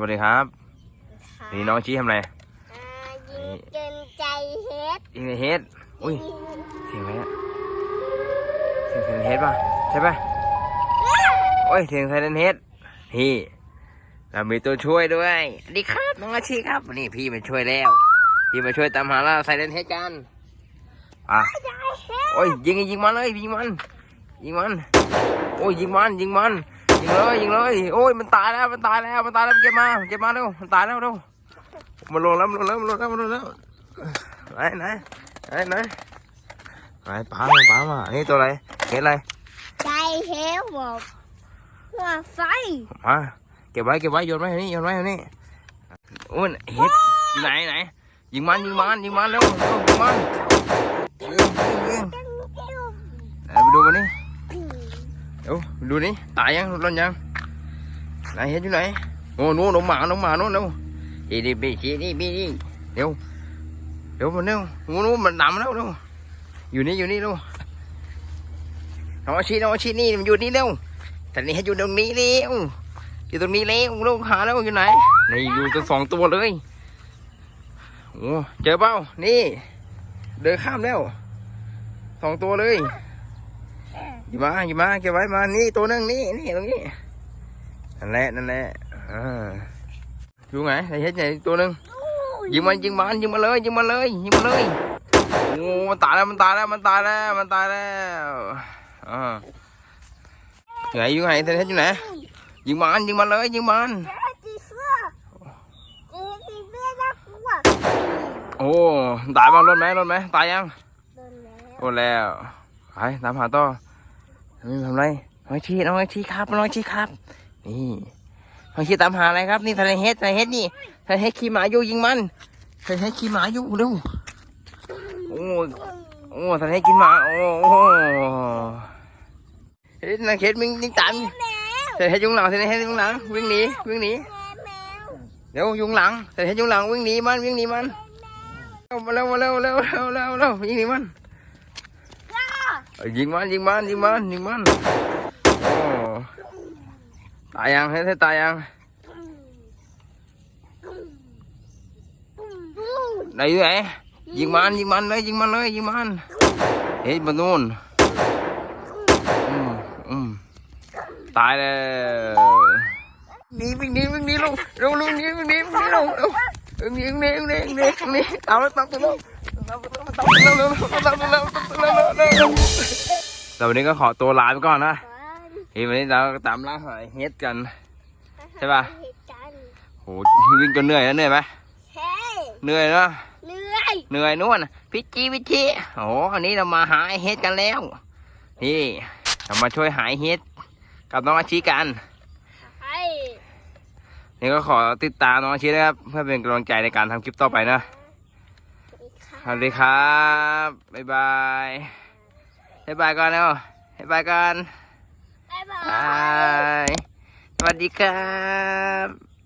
วัสดีครับนี่น้องชี้ทำอะไรอ่ายิงจนใจเฮ็ดยิงในเฮดอุ้ยเสียงอะไรอะเสียงไซเรนเฮดป่ะใช่ป่ะโอ้ยเสียงไซเรนเฮดนี่เรามีตัวช่วยด้วยสวัสดีครับน้องอาชีครับนี่พี่มาช่วยแล้วพี่มาช่วยตามหาล่าไซเรนเฮดกันอะใจเฮ็ดโอ้ยยิงยิงมันเลยยิงมันยิงมันโอ้ยยิงมันยิงมัน ยิงเลยยิงเลยโอ้ยมันตายแล้วมันตายแล้วมันตายแล้วเก็บมาเก็บมาเร็วมันตายแล้วเร็วมันลงแล้วมันลงแล้วมันลงแล้วมันลงแล้วไหนไหนไหนไหนไหนป้ามาป้ามานี่ตัวอะไรเห็นอะไรใจเฮ็ดบอกหัวไฟมาเก็บไว้เก็บไว้โยนไว้นี่โยนไว้นี่โอ้ยเห็ดอยู่ไหนไหนยิงมันยิงมันยิงมันเร็วเร็วยิงมันเร็วยิงยิงจังเกิ้วไหนไปดูมันนี่เดูดูนี่ตายยังร้อนยังไหนเห็นอยู่ไหนโอ้นู้นน้องหมาน้องหมานู้นเร็วอีดีบีชีนี่บีนี่เดี๋ยวเดี๋ยวมันเร็วนู้นนู้นมันดำแล้วเร็วอยู่นี่อยู่นี่เร็วน้องชีน้องชีนี่มันอยู่นี่เร็วแต่นี่ให้อยู่ตรงนี้เร็วอยู่ตรงนี้เร็วเร็วหาแล้วอยู่ไหนนี่อยู่ตัวสองตัวเลยโอ้เจอเปล่านี่ เดินข้ามแล้วสองตัวเลย หยิบมาหยิบมาเก็บไว้มานี่ตัวหนึงนี่นี่ตรงนี้นั่นแหละนั่นแหละอ่าอยู่ไงไอ้เฮ็ดใหญ่ตัวหนึงยิงมันยิงมันยิงมาเลยยิงมาเลยยิงมาเลยโอ้มันตายแล้วมันตายแล้วมันตายแล้วมันตายแล้วอ่าอยู่ไหนอยู่ไหนไอ้เฮ็ดอยู่ไหนยิงมันยิงมันเลยยิงมันเจ๊จีเสื้อเจ๊จีเสื้อน่ากลัวโอ้ตายบ้างรถไหมรถไหมตายยังโดนแล้วโอ้แล้วไปตามหาต่อนี่ ทำไรน้องชีน้องชีครับน้องชีครับ นี่น้องชีตามหาอะไรครับ นี่ทะเลเฮ็ดทะเลเฮ็ดนี่ทะเลเฮ็ดขี่หมาอยู่ยิงมันทะเลเฮ็ดขี่หมาอยู่เร็วโอ้โอ้ทะเลเฮ็ดกินหมาโอ้โอ้เฮ็ดนางเฮ็ดมึงยิงตามทะเลเฮ็ดยุงหลังทะเลเฮ็ดยุงหลังวิ่งหนีวิ่งหนีเดี๋ยวยุงหลังทะเลเฮ็ดยุงหลังวิ่งหนีมันวิ่งหนีมันเร็วมาเร็วมาเร็วเร็วเร็วเร็วเร็วยิงหนีมัน ยิงมันยิงมันยิงมันยิงมันโอ้ตายยังให้ให้ตายยังไหนอยู่ไหนยิงมันยิงมันเลยยิงมันเลยยิงมันเฮ้ยบนนู่นตายแล้วหนีวิ่งหนีวิ่งหนีลงเร็วลงหนีวิ่งหนีวิ่งหนีลงเร็ววิ่งหนีวิ่งหนีวิ่งหนีวิ่งหนีวิ่งหนีตาแล้วตามตัวล้วตามตัวล้วตามตัวล้วตามตัวล้ว แต่วันนี้ก็ขอตัวลาไปก่อนนะเฮ้ยวันนี้เราก็ตามล่าหอยเฮ็ดกัน ใช่ปะ โหวิ่งจนเหนื่อยแล้วเหนื่อยไหมใช่เหนื่อยเนอะเหนื่อยเหนื่อยนู่นพิจีพิจีโอ้โหอันนี้เรามาหาไอ้เฮ็ดกันแล้ว นี่เรามาช่วยหาไอ้เฮ็ดกับน้องอาชีกันใช่นี่ก็ขอติดตามน้องอาชีนะครับ เพื่อเป็นกำลังใจในการทำคลิปต่อไปนะสวัสดีครับ บ๊ายบาย บ๊ายบายก่อนแล้วบ๊ายบายกันบ๊ายบาบายยสวัสดีครับ